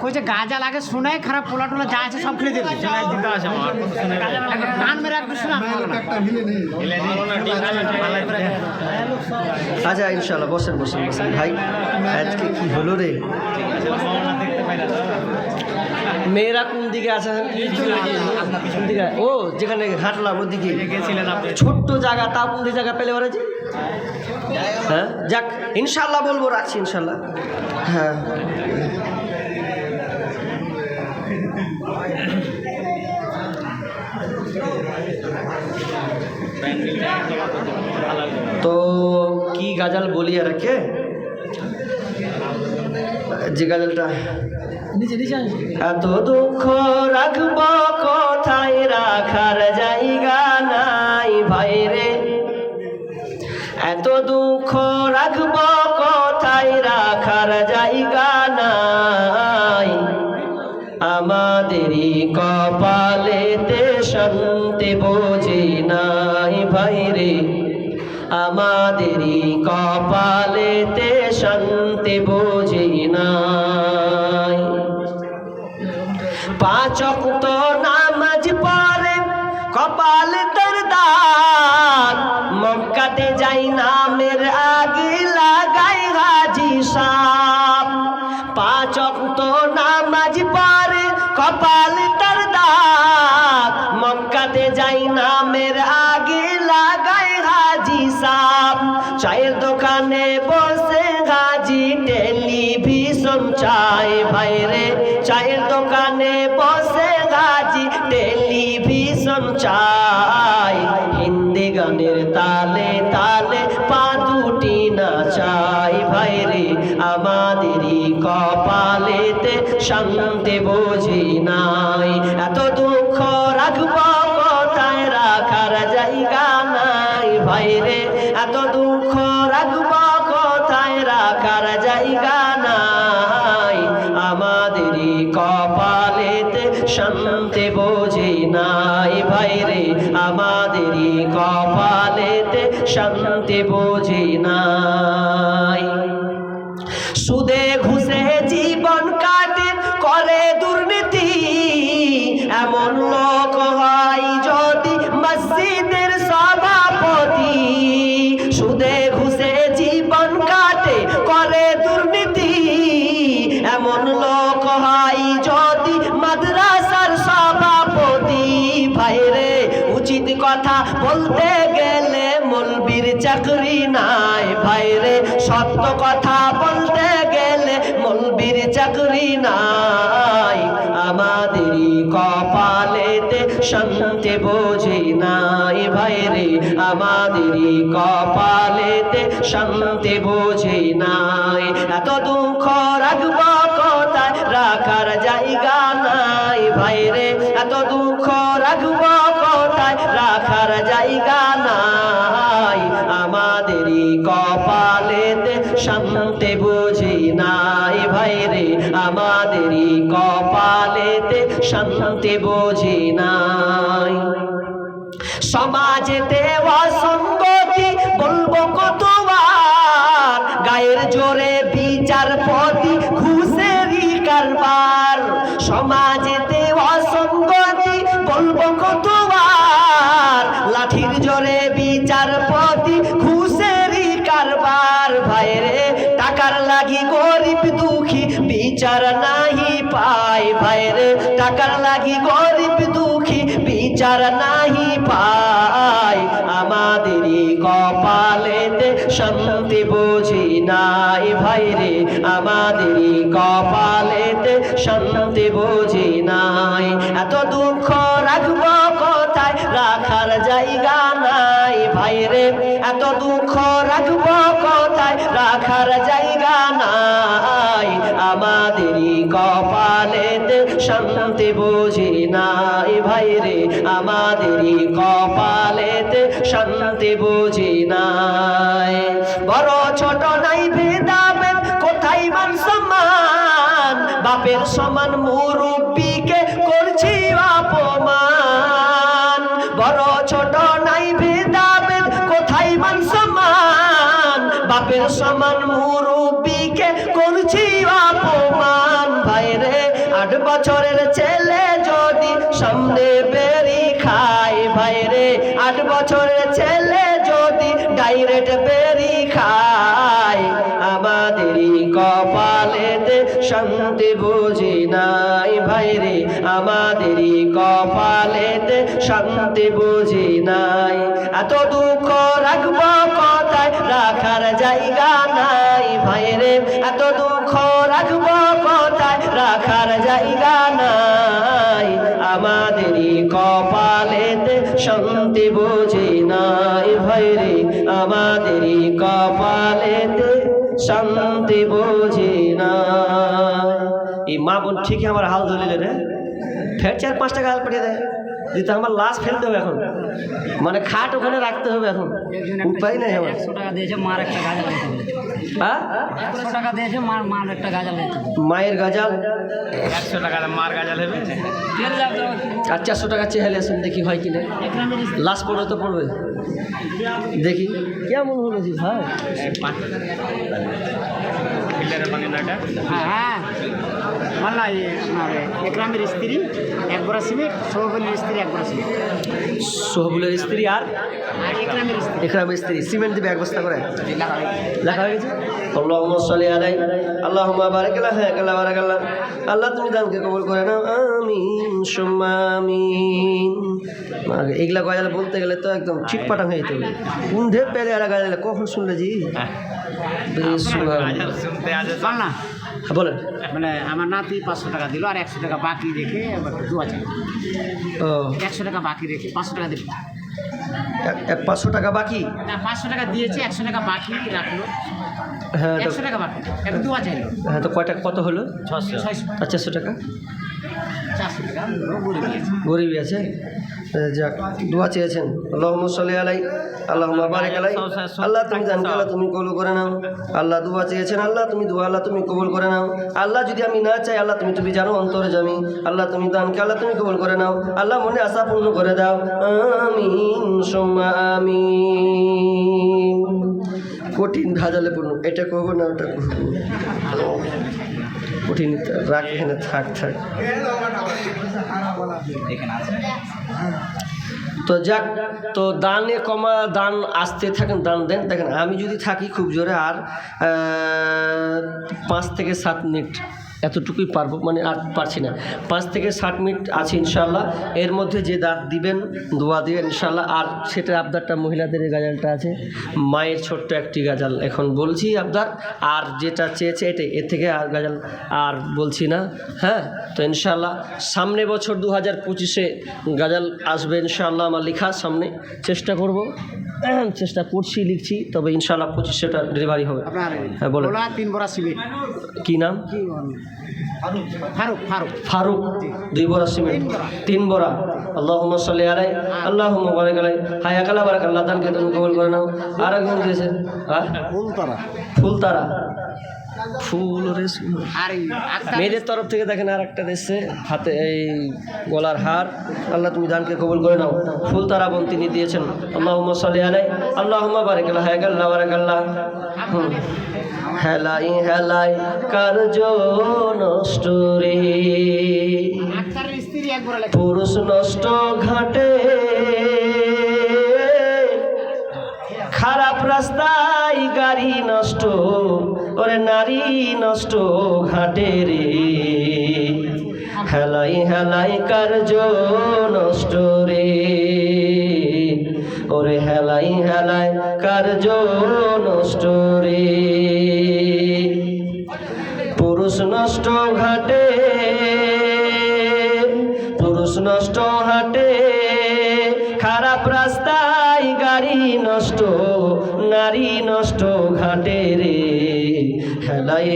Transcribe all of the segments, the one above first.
কইছে গাজা লাগে শুনে খারাপ পোলা টোলা যা আছে সব খেলে গান মেরে একটু শোনা আচ্ছা ইনশাল্লাহ বসেন বসেন বসেন। ভাই আজকে কি হলো রে। মেয়েরা কোন দিকে আছে? ও যেখানে হাঁটলাম ওদিকে। ছোট্ট জায়গা তা কোন দিকে জায়গা পেলে ওরা যে? হ্যাঁ যাক ইনশাল্লাহ বলব রাখছি ইনশাল্লাহ হ্যাঁ। তো কি গাজাল বলি আর কে? যে গাজালটা। এত দুঃখ রাখব কোথায়? রাখার জায়গা নাই। ভাইরে আমাদেরই কপালেতে শান্তি বোঝে নাই। পাঁচ অক্ত নামাজ পড়ে, কপাল তোর দাগ মক্কাতে যাই নামের আগে লাগাই হাজি সাপ। পাঁচ অক্ত নামাজ পড়ে, কপাল তোর দাগ মক্কাতে যাই নামের আগে লাগাই হাজি সাপ। চায়ের দোকানে বসে হাজি টেলিভিশন চাই। ভাইরে, চায়ের দোকানে বসে গাজি টেলিভিশন চাই। হিন্দি গানের তালে তালে পা দুটি না চাই ভাইরে, আমাদেরই কপালেতে শান্তি বুঝি নাই। এত দুঃখ রাখব ভাইরে বলতে গেলে মলবির চাকরি নাই ভাইরে সত্য কথা বলতে গেলে মলবির চাকরি নাই। আমাদেরই কপালেতে শান্তি বোঝে নাই ভাইরে আমাদেরই কপালেতে শান্তি বোঝে নাই। এত দুঃখ রাখব কোথায়? রাখার জায়গা নাই ভাইরে এত দুঃখ রাখব রাখার জায়গা নাই। আমাদেরই কপালেতে শান্তি বুঝি নাই ভাইরে। আমাদেরই কপালেতে শান্তি বুঝি নাই। সমাজেতে অসঙ্গতি বলব কতবার? গায়ের জোরে বিচারপতি ঘুষেরই কারবার। সমাজেতে অসঙ্গতি বলব কতবার? লাঠির জোরে বিচারপতি ঘুষেরই কারবার ভাইরে, টাকার লাগি গরিব দুঃখী বিচার নাহি পায় ভাইরে, টাকার লাগি গরিব দুঃখী বিচার নাহি পায়। আমাদেরই কপালেতে শান্তি বুঝি নাই ভাইরে, আমাদেরই কপালেতে শান্তি বুঝি নাই। এত দুঃখ রাখব কোথায়? রাখার জায়গা নাই ভাইরে, এত দুঃখ রাখব কোথায়? রাখার জায়গা নাই, আমাদেরই কপালেতে শান্তি বুঝি নাই ভাইরে, আমাদেরই কপালেতে শান্তি বুঝি নাই। বড় ছোট নাই ভেদাভেদ, কোথায় মান সম্মান? বাপের সমান মুরব্বীকে বাপের সমান মুরব্বীকে করছি অপমান। ভাইরে, আট বছরের ছেলে যদি সামনে বেরি খায়। ভাই রে আট বছরের ছেলে যদি ডাইরেক্ট বেরি খায়। আমাদেরই কপালেতে শান্তি বুঝি নাই। ভাই রে আমাদেরই কপালেতে শান্তি বুঝি নাই। এত দুঃখ রাখব কথায়? রাখার জায়গা নাই ভাই রে এত দুঃখ রাখব কথায়? রাখার জায়গা নাই। আমাদেরই কপালেতে শান্তি বুঝি নাই ভাই রে আমাদেরই কপালেতে শান্তি বুঝি নাই। এই মা বোন ঠিকই আমার হাল ধরিলে রে। ফের চার পাঁচ টাকা হাল পাঠিয়ে দেয়। দিতে আমার লাশ ফেলতে হবে এখন। মানে খাট ওখানে রাখতে হবে এখন। উপায় নেই আমার। হ্যাঁ। মায়ের গাজাল। একশো টাকা মার গাজাল হবে টাকা আর চারশো টাকা চেহালে আসুন দেখি হয় কিনা। লাশ পড়বে তো পড়বে। দেখি। কেমন হলো জি ভাই? না এটা হ্যাঁ হ্যাঁ মাল্লা এই আপনার একরামের স্ত্রী এক বড় সিমেন্ট সৌবলির স্ত্রী এক বড় সিমেন্ট সোহবুলের স্ত্রী আর? আর একরামের স্ত্রী। একরামের স্ত্রী। সিমেন্ট দিবে এক বস্তা করে লেখা হয়ে গেছে। আল্লাহুম্মা সাল্লি আলাই। আল্লাহুম্মা বারিক আলা হ্যাঁ আল্লাহ বারাক আল্লাহ আল্লাহ তুমি দানকে কবুল করে নাও। আমিন সুম্মা আমিন। এগুলা গজাল বলতে গেলে তো একদম চিটপাটাং হয়ে যেতে হবে। কুন্ধে পেলে আর গজাল কখন শুনলে জি? আছে বল না। হ্যাঁ, বলেন। মানে আমার নাতি পাঁচশো টাকা দিল আর একশো টাকা বাকি রেখে এবার দু হাজার ও। একশো টাকা বাকি রেখে পাঁচশো টাকা দিল। এক- এক পাঁচশো টাকা বাকি? না পাঁচশো টাকা দিয়েছে একশো টাকা বাকি রাখল। হ্যাঁ একশো টাকা বাকি দু হাজার হ্যাঁ তো কয়টা কত হলো? ছশো ছয়শো। চারশো টাকা। চারশো টাকা গরিবই আছে? যাক দোয়া চেয়েছেন। আল্লাহুম্মা সাল্লি আলাই আল্লাহুম্মা বারিক আলাই আল্লাহ, তুমি জানকে আল্লাহ তুমি কবুল করে নাও। আল্লাহ, দোয়া চেয়েছেন। আল্লাহ, তুমি দোয়া, আল্লাহ, তুমি কবুল করে নাও। আল্লাহ, যদি আমি না চাই, আল্লাহ, তুমি তুমি জানো, অন্তরে জামি আল্লাহ, তুমি দানকে আল্লাহ, তুমি কবুল করে নাও। আল্লাহ, মনে আশা পূর্ণ করে দাও। সুম্মা আমিন। কঠিন ভাজালে পূর্ণ। এটা করব না, ওটা করব? কঠিন রাখ এখানে থাক থাক। তো যাক, তো দানে কমা, দান আসতে থাকেন, দান দেন। দেখেন, আমি যদি থাকি খুব জোরে, আর পাঁচ থেকে সাত মিনিট। এতটুকুই পারব মানে আর পারছি না। পাঁচ থেকে ষাট মিনিট আছে ইনশাল্লাহ এর মধ্যে যে দাঁত দিবেন দোয়া দিবেন ইনশাল্লাহ আর সেটা আবদারটা মহিলাদের গাজালটা আছে। মায়ের ছোট্ট একটি গাজাল এখন বলছি আবদার। আর যেটা চেয়েছে এটাই এর থেকে আর গাজাল আর বলছি না হ্যাঁ? তো ইনশাল্লাহ সামনে বছর দু হাজার পঁচিশে গাজাল আসবে ইনশাল্লাহ আমার লেখা সামনে। চেষ্টা করব। চেষ্টা করছি লিখছি তবে ইনশাল্লাহ পঁচিশেটা ডেলিভারি হবে। হ্যাঁ, তিন বড়া কি নাম? কি বল? ফারুক ফারুক ফারুক। দুই বড়া সিমেন্ট। তিন বড়া। আল্লাহ সাল্লি আলাই আল্লাহ বারাক আলাই কালা বারাক আল্লাহ দানকে তুমি কবল করে নাও। আর একজন দিয়েছে ফুলতরা। ফুল রে আক্তার মেয়েদের তরফ থেকে দেখেন আর একটা দিচ্ছে হাতে এই গলার হার। আল্লাহ তুমি দানকে কবুল করে নাও। ফুল তারা বোন তিনি দিয়েছেন। আল্লাহ সাল্লি আলাই। আল্লাহ বারাক আল্লাহ হায়া কাল্লাহ বারাক আল্লাহ হুম। হেলাই হেলাই কার্য নষ্ট রে বড় লেখা। পুরুষ নষ্ট ঘাটে। খারাপ রাস্তায় গাড়ি নষ্ট ওরে নারী নষ্ট ঘাটে রে। হেলাই হেলাই কার্য নষ্ট রে। ওরে হেলাই হেলাই কার্য নষ্ট রে। পুরুষ নষ্ট ঘাটে, পুরুষ নষ্ট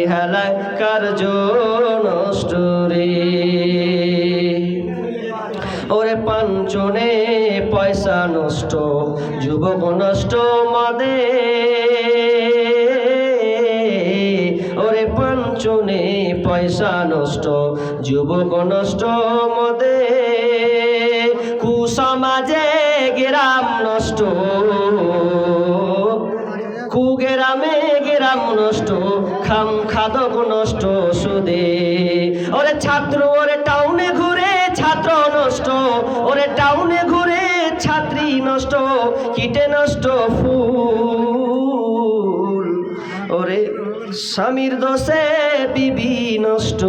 হেলাই কার্য নষ্ট রে। ওরে পাঞ্চনে পয়সা নষ্ট, যুবক নষ্ট মদে। ওরে পাঞ্চনে পয়সা নষ্ট, যুবক নষ্ট মদে। কুসমাজে গ্রাম নষ্ট। কষ্ট ফুল। ওরে স্বামীর দোষে বিবি নষ্ট।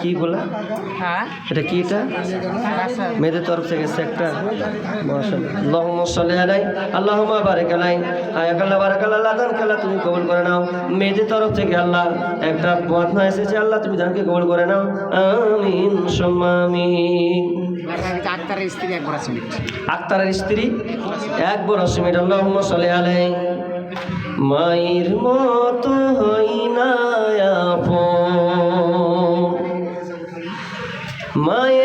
কি বলা হ্যাঁ? এটা কি এটা? মেয়েদের তরফ থেকে একটা তুমি কবল করে নাও। মেয়েদের তরফ থেকে আল্লাহ একটা এসেছে আল্লাহ তুমি দানকে কবল করে নাও। আমিন আক্তারের স্ত্রী এক বড় সিমিট আল্লাহ সালে আলাই মায়ের মতো হই না মায়ের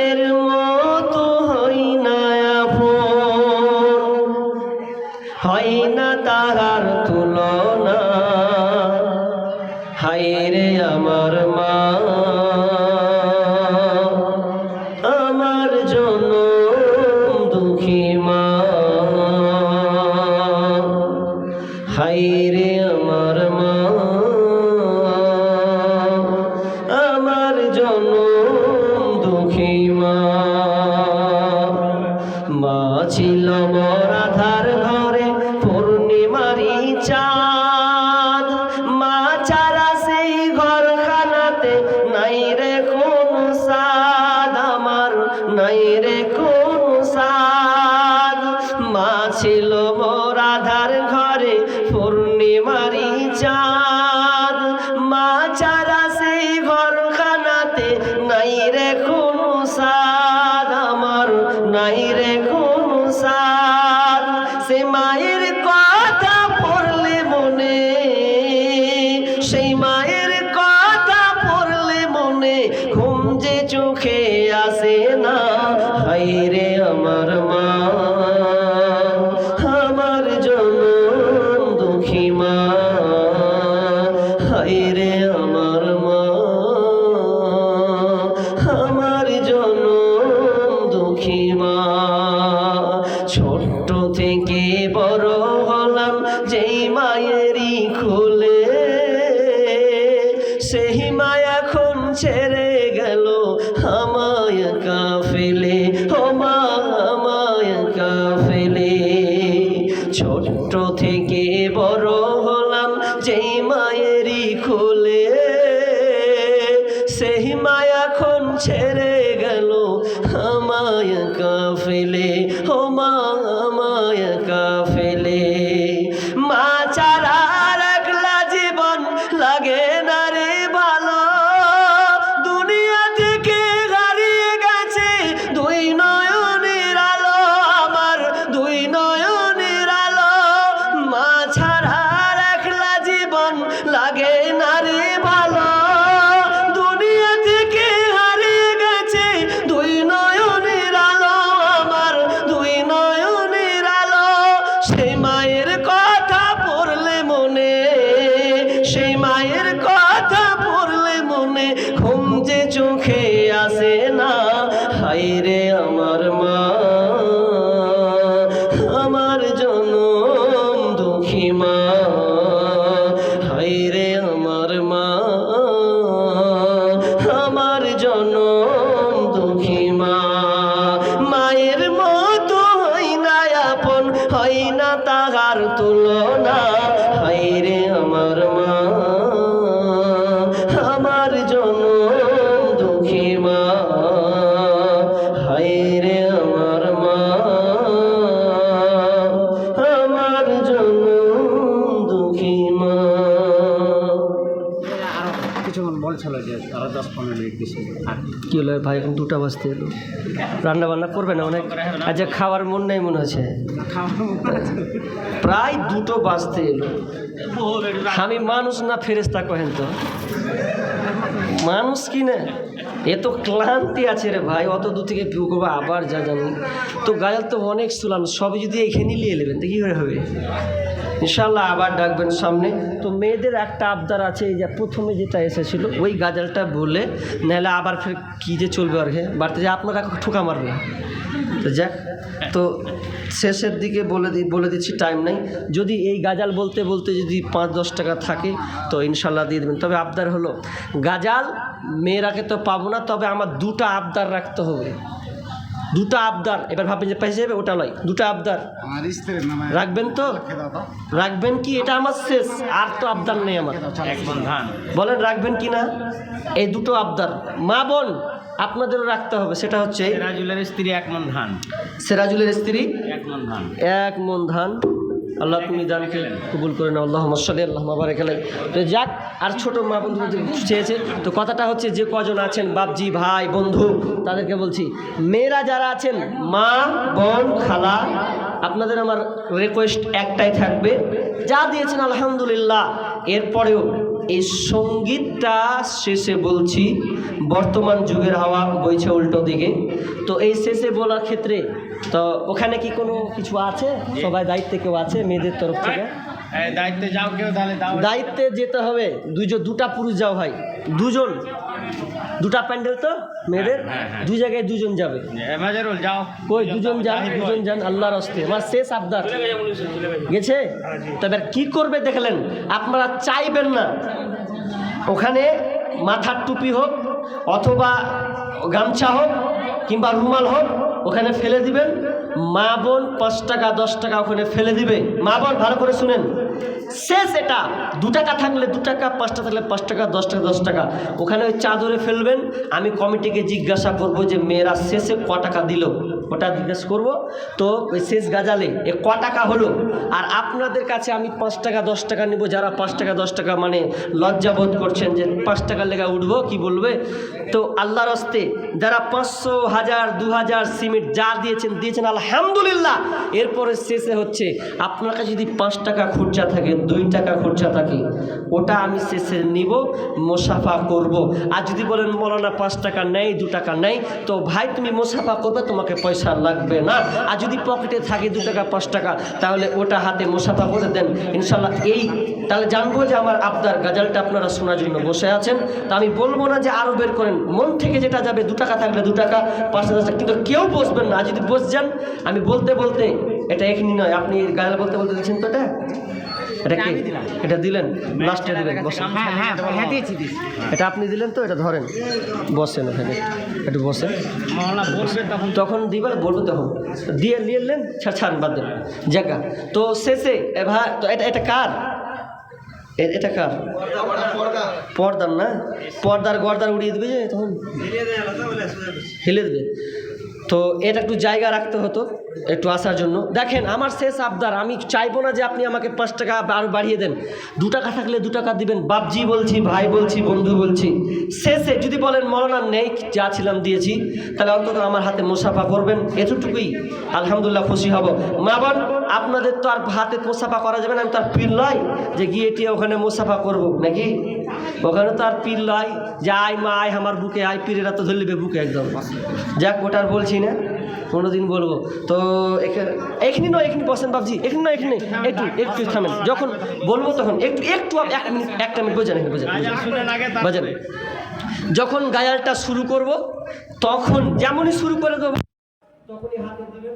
my it is. আমায় কাফেলে ছোট্ট থেকে বড় আমার জনম দুঃখী মা। হায় রে আমার মা। আমার জনম দুঃখী মা। কিছুক্ষণ বলছিল যে তারা দশ পনেরো মিনিট বেশি কি হলো ভাই এখন দুটা বাজতে এলো। রান্না বান্না করবে না অনেক? আজ খাওয়ার মন নেই মনে হচ্ছে। প্রায় দুটো বাজতে এলো। আমি মানুষ না ফেরেস্তা কহেন তো। মানুষ কি না? এ তো ক্লান্তি আছে রে ভাই, অত দূর থেকে ভিউ করব, আবার যা জানি। তো গাজাল তো অনেক শুনলাম সবই যদি এখানে নিয়ে নেবেন, তো কী করে হবে? ইনশাল্লাহ আবার ডাকবেন সামনে। তো মেয়েদের একটা আবদার আছে, এই যে প্রথমে যেটা এসেছিল, ওই গাজালটা বলে, নাহলে আবার ফের কী যে চলবে আর হ্যাঁ বাড়িতে যে আপনারা ঠোকা মারবে। যাক। তো শেষের দিকে বলে দি বলে দিচ্ছি টাইম নাই। যদি এই গাজাল বলতে বলতে যদি পাঁচ দশ টাকা থাকে, তো ইনশাল্লাহ দিয়ে দেবেন। তবে আবদার হলো, গাজাল মেয়েরাকে তো পাবো না, তবে আমার দুটা আবদার রাখতে হবে। দুটা আবদার এবার ভাববেন যে পেয়ে যাবে ওটা নয় দুটা আবদার। আমার স্ত্রীর নামে রাখবেন তো? রাখবেন কি? এটা আমার শেষ আর তো আবদার নেই আমার। এক মন ধান। বলেন রাখবেন কি না? এই দুটো আবদার। মা বোন আপনাদেরও রাখতে হবে সেটা হচ্ছে সিরাজুলের স্ত্রী এক মন ধান। সেরাজুলের স্ত্রী এক মন ধান। এক মন ধান। আল্লাহ তুমি দানকে কবুল করে নাও আল্লাহ মশালি আল্লাহ মাবার খেলেন তো যাক, আর ছোটো মা বন্ধু চেয়েছে তো কথাটা হচ্ছে যে কজন আছেন? বাপজি, ভাই, বন্ধু, তাদেরকে বলছি, মেয়েরা যারা আছেন, মা, বোন, খালা, আপনাদের আমার রিকোয়েস্ট একটাই থাকবে, যা দিয়েছেন আলহামদুলিল্লাহ, এরপরেও এই সঙ্গীতটা শেষে বলছি বর্তমান যুগের হাওয়া বইছে উল্টো দিকে। তো এই শেষে বলার ক্ষেত্রে তো ওখানে কি কোনো কিছু আছে? সবাই দায়িত্বে কেউ আছে মেয়েদের তরফ থেকে? দায়িত্বে যাও কেউ তাহলে দায়িত্বে যেতে হবে। দুজন দুটা পুরুষ যাও ভাই। দুজন। দুটা প্যান্ডেল তো মেয়েদের? হ্যাঁ, হ্যাঁ। দুই জায়গায় দুজন যাবে। যাও। কই দুজন যান দুজন যান আল্লাহর হস্তে। আমার শেষ আবদার গেছে তবে কি করবে দেখলেন? আপনারা চাইবেন না। ওখানে মাথার টুপি হোক অথবা গামছা হোক কিংবা রুমাল হোক ওখানে ফেলে দিবেন। মা বোন পাঁচ টাকা দশ টাকা ওখানে ফেলে দিবে। মা বোন ভালো করে শুনেন। শেষ এটা। দু টাকা থাকলে দু টাকা, পাঁচ টাকা থাকলে পাঁচ টাকা, দশ টাকা দশ টাকা। ওখানে ওই চাদরে ফেলবেন, আমি কমিটিকে জিজ্ঞাসা করব যে মেয়েরা শেষে ক টাকা দিল? ওটা জিজ্ঞেস করব। তো শেষ গাজালে এ ক টাকা হলো? আর আপনাদের কাছে আমি পাঁচ টাকা, দশ টাকা নিব। যারা পাঁচ টাকা, দশ টাকা মানে লজ্জাবোধ করছেন যে পাঁচ টাকার লেগা উঠবো, কি বলবে? তো আল্লাহর হস্তে যারা পাঁচশো হাজার, দু হাজার সিমেন্ট যা দিয়েছেন দিয়েছেন, আলহামদুলিল্লাহ। এরপরে শেষে হচ্ছে, আপনার কাছে যদি পাঁচ টাকা খরচা থাকে, দুই টাকা খরচা থাকে, ওটা আমি শেষে নিব, মোসাফা করব। আর যদি বলেন, মৌলানা, পাঁচ টাকা নেই, দু টাকা নেই, তো ভাই, তুমি মোসাফা করবে, তোমাকে পয়সা লাগবে না। আর যদি পকেটে থাকে দু টাকা, পাঁচ টাকা, তাহলে ওটা হাতে মোসাফা করে দেন। ইনশাল্লাহ এই তাহলে জানব যে আমার আপনার গাজালটা আপনারা শোনার জন্য বসে আছেন। তা আমি বলব না যে আরও বের করেন। মন থেকে যেটা যাবে, দু টাকা থাকলে দু টাকা, পাঁচ হাজার টাকা। কিন্তু কেউ বসবেন না। যদি বস যান, আমি বলতে বলতে, এটা এখনি নয়, আপনি গাজাল বলতে বলতে দিচ্ছেন তো এটা? এটা কি? এটা দিলেন? লাস্টে দিলেন। বসেন। হ্যাঁ হ্যাঁ হ্যাঁ এটা আপনি দিলেন তো? এটা ধরেন। বসেন ওখানে একটু বসেন। তখন। তখন দিবার বলব তখন। দিয়ে নিয়ে এলেন ছাড় বাদ দেন। জায়গা তো শেষে এ ভাই তো এটা এটা কার? এটা কার? পর্দার না? পর্দার গর্দার উড়িয়ে দেবে যে তখন? হেলে দেবে। তো এটা একটু জায়গা রাখতে হতো, একটু আসার জন্য। দেখেন, আমার শেষ আবদার, আমি চাইব না যে আপনি আমাকে পাঁচ টাকা আরও বাড়িয়ে দেন। দু টাকা থাকলে দু টাকা দিবেন। বাপজি বলছি, ভাই বলছি, বন্ধু বলছি। শেষে যদি বলেন মরনা নেই, যা ছিলাম দিয়েছি। তাহলে অন্তত আমার হাতে মুসাফা করবেন। এতটুকুই আলহামদুলিল্লাহ খুশি হব। মা বোন আপনাদের তো আর হাতে মুসাফা করা যাবে না আমি তো আর পীর নয় যে গিয়ে টিয়ে ওখানে মুসাফা করব নাকি? ওখানে তো আর পীর নয় যে আয় মা আয় আমার বুকে আয় পীরেরা তো ধরলিবে বুকে একদম। যাক ওটার বলছি না কোনোদিন বলব। তো এখানে নয় এখানে বসেন বাবজি এখানে নয় এখানে একটু একটু থামেন। যখন বলব তখন একটু একটু এক মিনিট একটা মিনিট বোঝেন এখানে বোঝেন। শুনেন আগে যখন গায়ালটা শুরু করব তখন যেমনই শুরু করে দেবো তখনই হাতে দিবেন।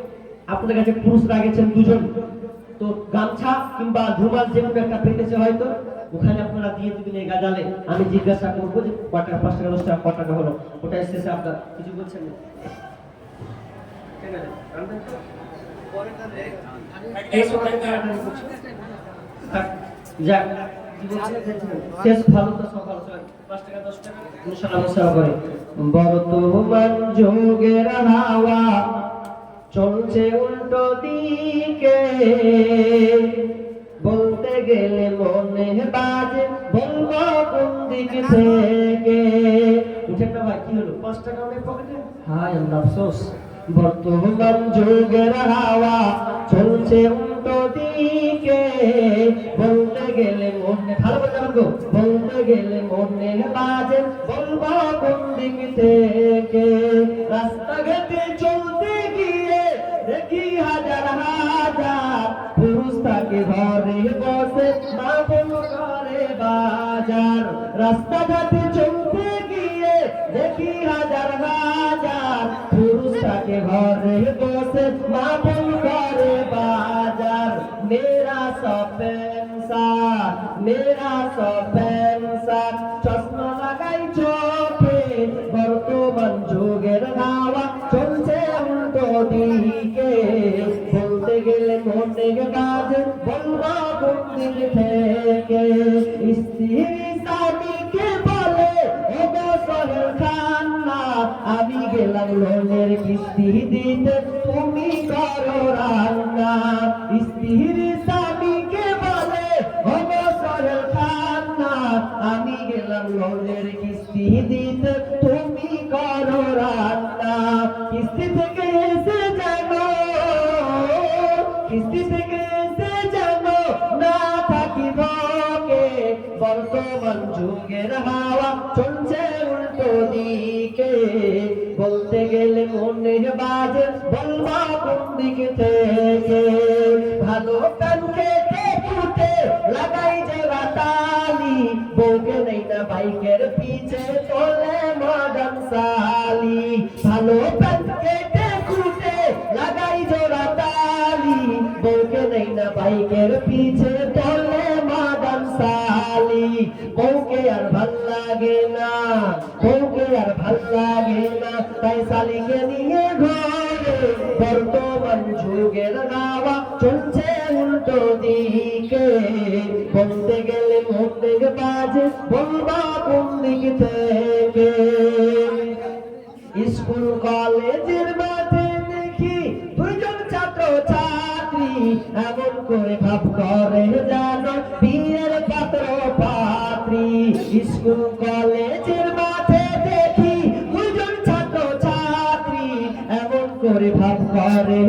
আপনাদের কাছে পুরুষরা গেছেন দুজন। তো গামছা কিংবা রুমাল যে কোনো একটা পেতেছে হয়তো ওখানে আপনারা দিয়ে দিবেন এই গাজালে। আমি জিজ্ঞাসা করব যে ক টাকা পাঁচ টাকা দশ টাকা ক টাকা হলো? ওটাই শেষে আপনার কিছু বলছেন না? যাক, তো সব হাওয়া চলছে উল্টো দিকে। বলতে গেলে মনে বাজে বলব কোন দিক থেকে? উঠেন না ভাই কি হলো? পাঁচ টাকা অনেক পকেটে হায় আল্লাহ আফসোস। বর্তমান যুগের হাওয়া চলছে উল্টো দিকে। বলতে গেলে মনে ভালো করে যাবেন গো বলতে গেলে মনে বাজে বলব কোন দিক থেকে? রাস্তাঘাটে চলতে গিয়ে দেখি হাজার হাজার পুরুষ তাকে ঘরে বসে মা বোন করে বাজার। রাস্তাঘাটে চলতে গিয়ে দেখি হাজার হাজার পুরুষ তাকে ঘরে বসে মা বোন করে বাজার মেরা সপেন্সার মেরা সপেন্সার গেলাম লোনের কিস্তি দিতে তুমি বাইকের পিছে তোলে মডার্ন সালি। বউকে আর ভালো লাগে না, বউকে আর ভালো লাগে না। তাই সালিকে নিয়ে ঘরে বর্তমান যুগের গাওয়া চলছে উল্টো দিকে। বলতে গেলে মধ্যে বাজে, বলবা কোন দিক থেকে? স্কুল, কলেজের মাঠে এমন করে ভাব করে যেন বিয়ের পাত্র পাত্রী, স্কুল, কলেজের মাঠে দেখি দুজন ছাত্র ছাত্রী এমন করে ভাব করে